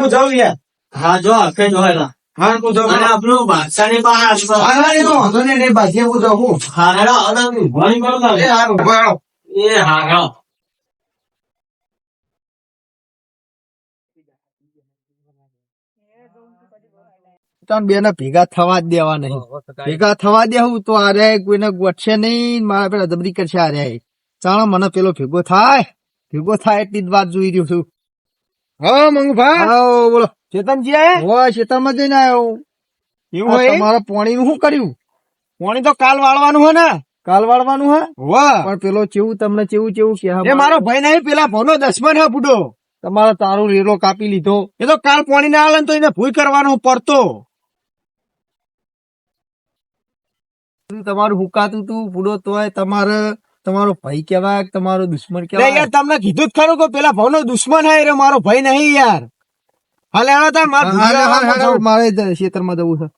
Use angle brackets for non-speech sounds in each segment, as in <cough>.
હું જાઉં યાર. હા જો હકે જો હેલા. હા આપણું બાદશાહની જાઉં ભણી એ એ ને ભેગા થવા જ દેવા નહીં. ભેગા થવા દેવું તો આ રે કોઈને ગોઠશે નહીં મારા પેલા દબરી કરશે આ રે ચાલો મને પેલો ભેગો થાય. ભેગો થાય એટલી જ વાત જોઈ રહ્યો છું. હા મંગુભા હા બોલો. ચેતનજી આયા? હોય ખેતરમાં જઈને આવ્યો એવું હોય? તમારા પોણી નું શું કર્યું? પોણી તો કાલ વાળવાનું હોય ને. કાલ વાળવાનું હે? વાહ. પણ પેલો ચેવું તમને ચેવું ચેવું કે એ મારો ભાઈ નહીં પેલા ભાવનો દસમન હે બુડો. તમારો તારો રેલો કાપી લીધો. એ તો કાલ પોણી ના આવે ને તો એને ભૂઈ કરવાનો પડતો. તમારું હુકાતું તું બુડો તોય તમારે તમારો ભાઈ કેવાય તમારો દુશ્મન લે કેવાય યાર તમને કીધું જ ખરું કે પેલા ભાવનો દુશ્મન હે રે મારો ભાઈ નહીં યાર. હાલે હાલે તાર માર જ ખેતરમાં જવું છે.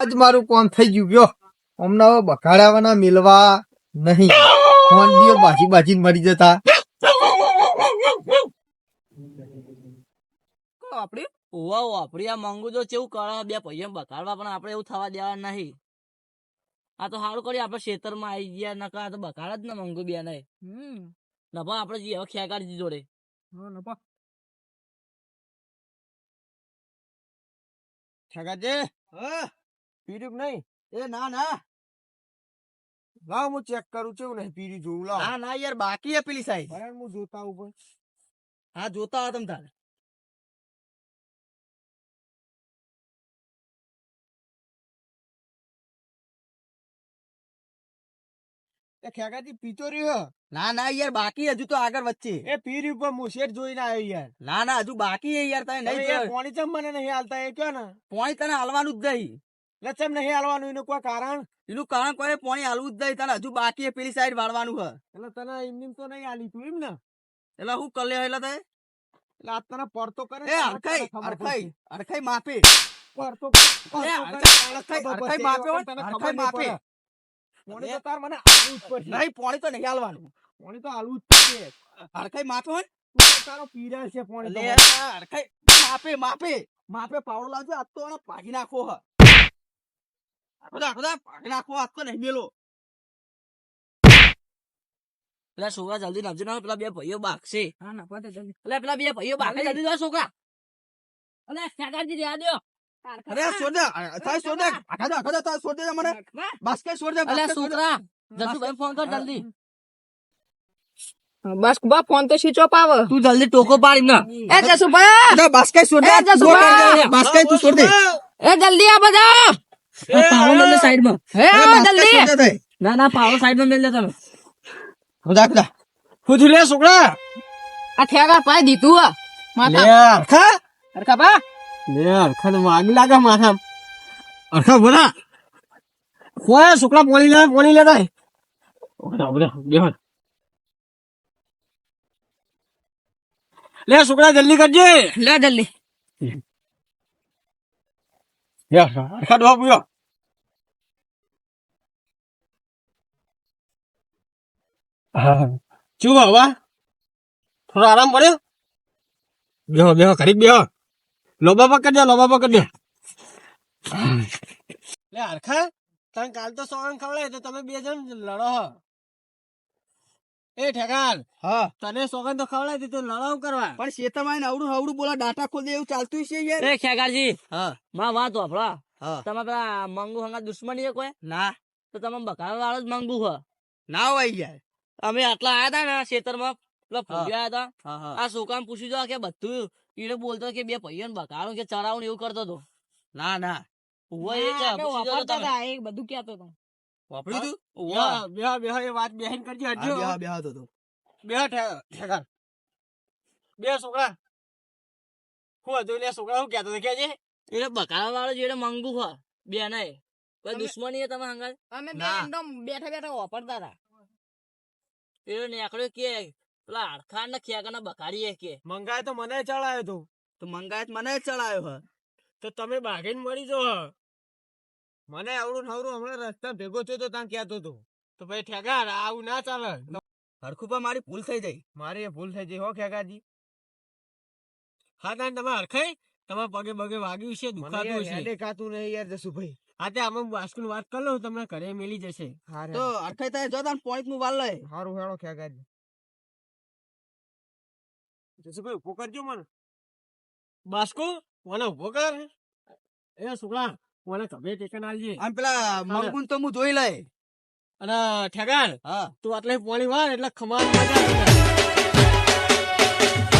આજ મારું કોમ થઈ ગયું ગયો હમણાં બખાડાવાના મિલવા નહીં. ફોન બી બાજી બાજી મરી જતા. આપડે ઓવા આપડે આ મંગુ જો કેવું કરે બે પૈયા બકાડવા પણ આપણે એવું થવા દેવા નહીં. આ તો સારું કર્યું આપણે ખેતરમાં આવી ગયા નકા આ તો બકાળ જ ને મંગુ બે નહીં નભા આપણે જઈએ હવે ખેગાડી જોડે કે નહીં? એ ના ના. લાવ હું ચેક કરું છું નહીં પીર્યું જોઉં લાવ. ના ના યાર બાકી હે પેલી સાઈડ. હું જોતા ઉપર હા જોતા હો તમ તારે. એ ખેગાજી પીતો રહ્યો ના ના યાર બાકી હજુ તો આગળ વચ્ચે. એ પર હું શેઠ જોઈને આવ્યો યાર. ના ના હજુ બાકી હે યાર તને નહીં. પાણી ચમ મને નહીં હાલતા એ કયો ને? પોણી તને હાલવાનું જ નહીં. એટલે ચમ નહીં હાલવાનું એનું કોઈ કારણ? એનું કારણ કોઈ પોણી હાલવું જ નહીં તને હજુ બાકી હે પેલી સાઈડ વાળવાનું હે. એટલે તને એમની તો નહીં હાલી તું એમ ને? એટલે હું કર લે એટલે તે એટલે આ તને પડતો કરે એ અરખાઈ અરખાઈ અરખાઈ માપે. પડતો અરખાઈ તને અરખાઈ ખબર પોણી તો તાર મને આલુ જ પડશે. નહીં પોણી તો નહીં હાલવાનું પોણી તો હાલવું જ પડશે. અરખાઈ માપે હોય તું તારો પીરા છે પોણી તો. એટલે માપે માપે. માપે પાવડો લાવજો આજ તો આને ભાગી નાખો હ. બધા ભાગી નાખો આજ તો નહીં મેલો. પેલા છોકરા જલ્દી નાખજો ના પેલા બે ભાઈઓ બાગશે. એટલે પેલા બે ભાઈઓ બાગે જલ્દી છોકરા. અલે ફેંકાજી રહ્યા દો અરે છોડ દે છોડ દે આખા દે આખા દે છોડ દે મને? બાસ્કેટ છોડ દે અલે છોકરા જસુભાઈ ફોન કર જલ્દી. બસ બા ફોન તો સ્વિચ ઓફ આવે. તું જલ્દી ટોકો પાડી ના. એ છોડ દે જસુભાઈ! તું છોડ દે એ જલ્દી આ બધા! પાવડો મેલ દે સાઈડમાં હે જલ્દી! ના ના પાવડો સાઈડમાં મેલ તમે બધા બધા શું લે છોકરા આ ઠેગા પાય દીધું આ. લે માથા અરખા બા. લે અરખા ને લાગે માથા અરખા બોલા કોઈ છોકરા પોણી લે પોણી બધા બધા લે છોકરા જલ્દી કરજે. લે જલ્દી. લે અરખા પૂયો હા. ચુપ હવા થોડો આરામ પડ્યો બેહો બેહો ખરીદ બેહો. લોબા પકડ દે લોબા પકડ દે લે હરખા તને કાલ તો સોન ખવડાય તો તમે બે જણ લડો હો. એ ઠેકાલ હા. તને સોગન તો ખવડાય તો લડાવ કરવા? પણ શેતરમાં અવડું અવડું બોલા ડાટા ખોલી દે એવું ચાલતું છે યાર? એ ખેગારજી હા. માં વાત વાપરા તમે પેલા મંગુ હંગા દુશ્મની છે કોઈ? ના. તો તમે બકાવા વાળો જ મંગુ હ. ના હોય યાર. અમે આટલા આયા તા ને ખેતરમાં પેલા ફૂગ્યા આ છોકરાને પૂછ્યું જો કે બધું એને બોલતો કે બે પૈયન બકારો કે ચરાવું એવું કરતો હતો ના ના. ઉવ્વ એ કે પૂછી જોજો એ બધું કેતો હતો વાપર્યું તું? ઉવ્વ. બેહો બેહો એ વાત બેહીન કરજે હજો. હા, બેહા તો તો. બેહો ઠે- બે છોકરા. હું હતું લે છોકરા હું કહેતો હતો કેજે એને બકારા વાળો જેડે મંગુ હ બે નહીં કોઈ દુશ્મની તમે હંગાલ અમે બે બેઠા બેઠા વાપરતા હતા. એ નેકડ્યો કે પેલા હડખાન ને ખેગા બકાડીએ કે. મંગાય તો મને ચડાયો તો. તો મંગાયત મને ચડાયો હ. તો તમે બાગીને મળી જો મને આવડું નવરું હમણાં રસ્તા ભેગો થયો તો ત્યાં કહેતો તું તો ભાઈ ઠેગા આવું ના ચાલે. હરખું મારી ભૂલ થઈ જાય. મારી એ ભૂલ થઈ જઈ હો ખેગાજી હા તાન તમે હરખાઈ? તમારા પગે પગે વાગ્યું છે દુખાતું છે હેડે કાતું નહીં યાર જસુભાઈ. હા તે આમાં બાસ્કુન વાત કરી લો તમને ઘરે મેલી જશે. તો હરખાઈ થાય જો તાન પોઈન્ટનું વાલ લઈ. હારું હેડો ખેગાજી જસુભાઈ ઊભો કરજો મને. બાસ્કો મને ઊભો કર. એ છોકરા મને કભે ટેકન આલજે આમ પેલા મંગુન તો હું જોઈ લઈ. અને ઠેગાર હા. તું આટલે પોણી વાર એટલે ખમાર મજા. <laughs>